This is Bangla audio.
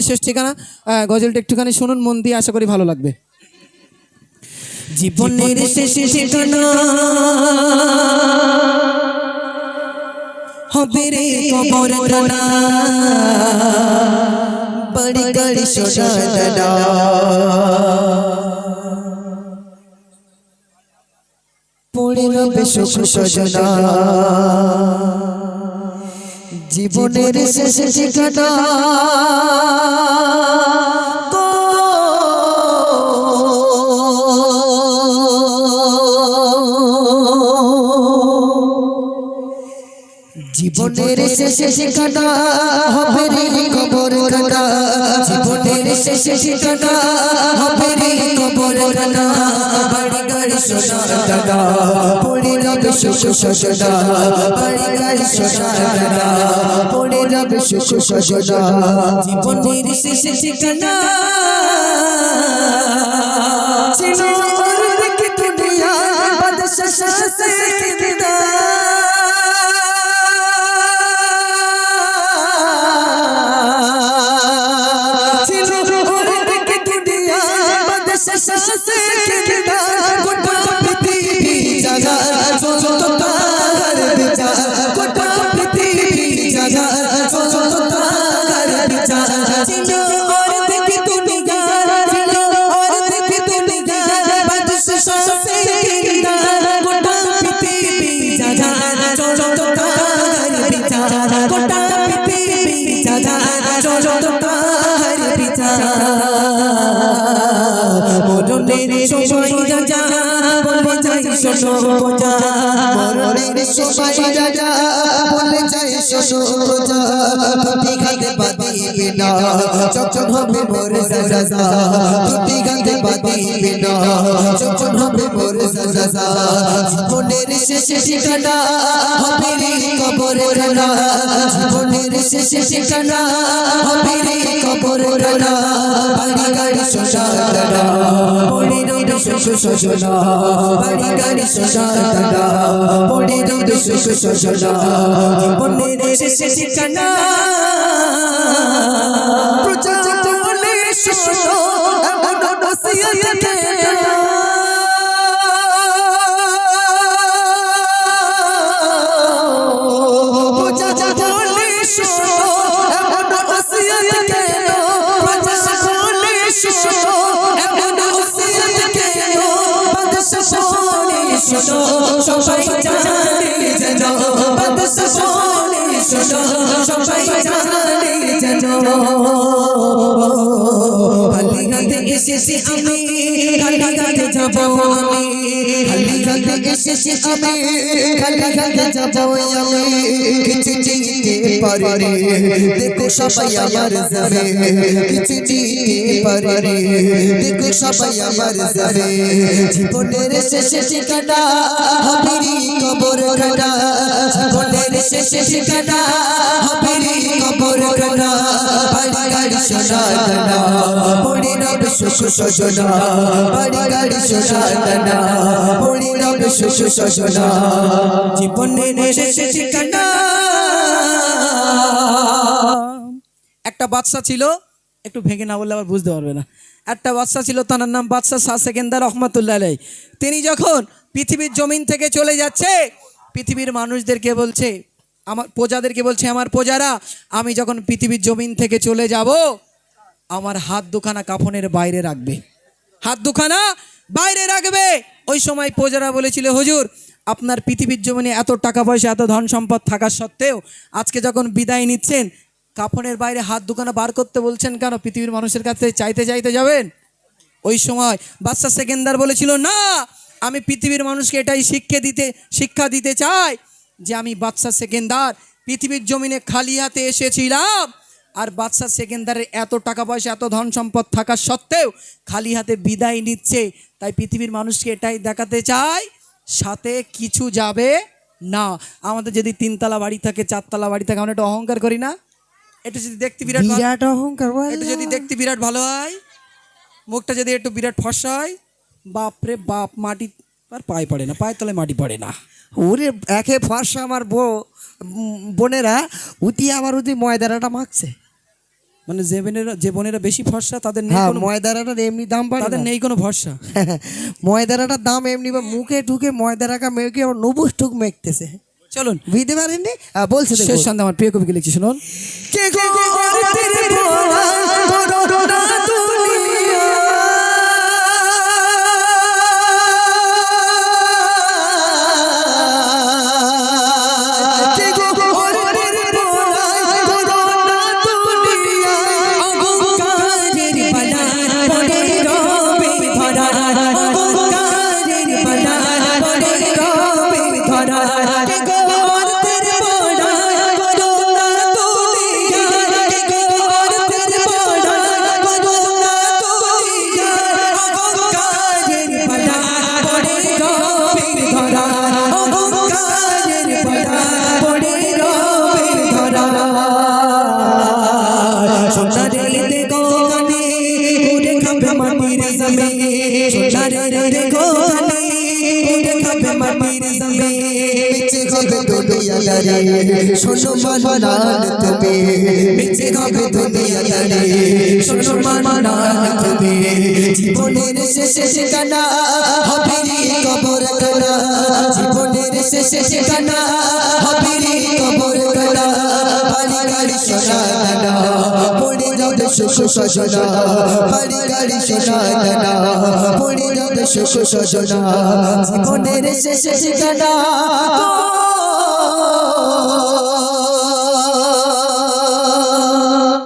জীবনের শেষ ঠিকানা গজলটা একটুখানি শুনুন মন দিয়ে আশা করি ভালো লাগবে। জীবনের শেষ ঠিকানা হবে রে কবর খানা বড়ি গড়ি সোনা পড়ে রবে সুখ সজনা। জীবনের শেষ ঠিকানা। জীবনের শেষে ঠিকানা হবে জীবনের শেষে ঠিকানা দাদা পড়ে রবে সুখ জীবনের শেষে ঠিকানা। গোটা পৃথিবী জাগা যত তার বিচার মরণের সময় রাজা বলে যাই শোনো প্রজা মরণের সময় রাজা বলে যাই শোনো প্রজা দুটি গাতে বাদিবে না যখন হবে মোর সাজা দুটি গাতে বাদিবে না যখন হবে মোর সাজা জীবনের শেষে ঠিকানা হবে রে কবর খানা জীবনের শেষে ঠিকানা হবে রে কবর খানা বাড়ি গাড়ি সোনা দাদা পড়ে রোদ সুখ সজনা বাড়ি গাড়ি পড়ে রোদ সুখ সজনা জীবনের শেষে ঠিকানা প্রজা বলে সবাই জানে যেন খালি হাতে এসেছি আমি খালি হাতে যাব আমি খালি হাতে এসেছি আমি খালি হাতে যাব আমি কিছু চিনতে পারি দেখো সবাই আমার যাবে কিছু চিনতে পারি দেখো সবাই আমার যাবে জীবনের শেষে ঠিকানা একটা বাদশা ছিল, একটু ভেঙে না বললে আবার বুঝতে পারবে না। একটা বাদশা ছিল, তার নাম বাদশাহ শাহ সেকেন্দার রহমতুল্লাহ তিনি যখন পৃথিবীর জমিন থেকে চলে যাচ্ছে, পৃথিবীর মানুষদেরকে বলছে আমার প্রজাদেরকে বলছে, আমার প্রজারা, আমি যখন পৃথিবীর জমিন থেকে চলে যাব, আমার হাত দুখানা কাফনের বাইরে রাখবে। হাত দুখানা বাইরে রাখবে। ওই সময় প্রজারা বলেছিল, হুজুর, আপনার পৃথিবীর জমিনে এত টাকা পয়সা, এত ধন সম্পদ থাকা সত্ত্বেও আজকে যখন বিদায় নিচ্ছেন, কাফনের বাইরে হাত দুখানা বার করতে বলছেন কেন? পৃথিবীর মানুষের কাছে চাইতে চাইতে যাবেন? ওই সময় বাদশা সেকেন্দার বলেছিল, না, আমি পৃথিবীর মানুষকে এটাই শিক্ষা দিতে শিক্ষা দিতে চাই যে আমি বাদশা সেকেন্দার পৃথিবীর জমিনে খালি হাতে এসেছিলাম। আর বাদশা সেকেন্দারের এত টাকা পয়সা এত ধন সম্পদ থাকা সত্ত্বেও খালি হাতে বিদায় নিচ্ছে। তাই পৃথিবীর মানুষকে এটাই দেখাতে চাই সাথে কিছু যাবে না। আমাদের যদি তিনতলা বাড়ি থাকে চারতলা বাড়ি থাকে আমরা একটু অহংকার করি না? এটা যদি দেখতে বিরাট বিরাট অহংকার এটা যদি দেখতে বিরাট ভালো হয় মুখটা যদি একটু বিরাট ফর্সা হয় বাপরে বাপ মাটি আর পায়ে পড়ে না পায়ের তলায় মাটি পড়ে না। ওরে একে ফর্সা আমার বউ বোনেরা উতি আবার উতি ময়দারাটা মাখছে। মানে যে বোনেরা যে বোনেরা বেশি ফর্সা তাদের নেই হ্যাঁ কোনো ময়দারাটার এমনি দাম পারে তাদের নেই কোনো ভরসা। ময়দারাটার দাম এমনি বা মুখে ঢুকে ময়দারাকা মেয়েকে আবার নবুস ঠুক মেখতেছে। চলুন। বুঝতে পারেননি? বলছে। শেষ সন্ধ্যা আমার প্রিয় কবিকে লিখছি শুনুন। খাবে মাটির জমে মিছে হবে দুনিয়া দারে শোনো মানান তুমি মিছে হবে দুনিয়া দারে শোনো মানান তুমি হবে জীবনের শেষে ঠিকানা হবে কবর কানা বাড়ি গাড়ি সোনা দানা পড়ে যাবে সুখ সজনা। বাড়ি গাড়ি সোনা দানা পড়ে যাবে সুখ সজনা। জীবনের শেষে ঠিকানা।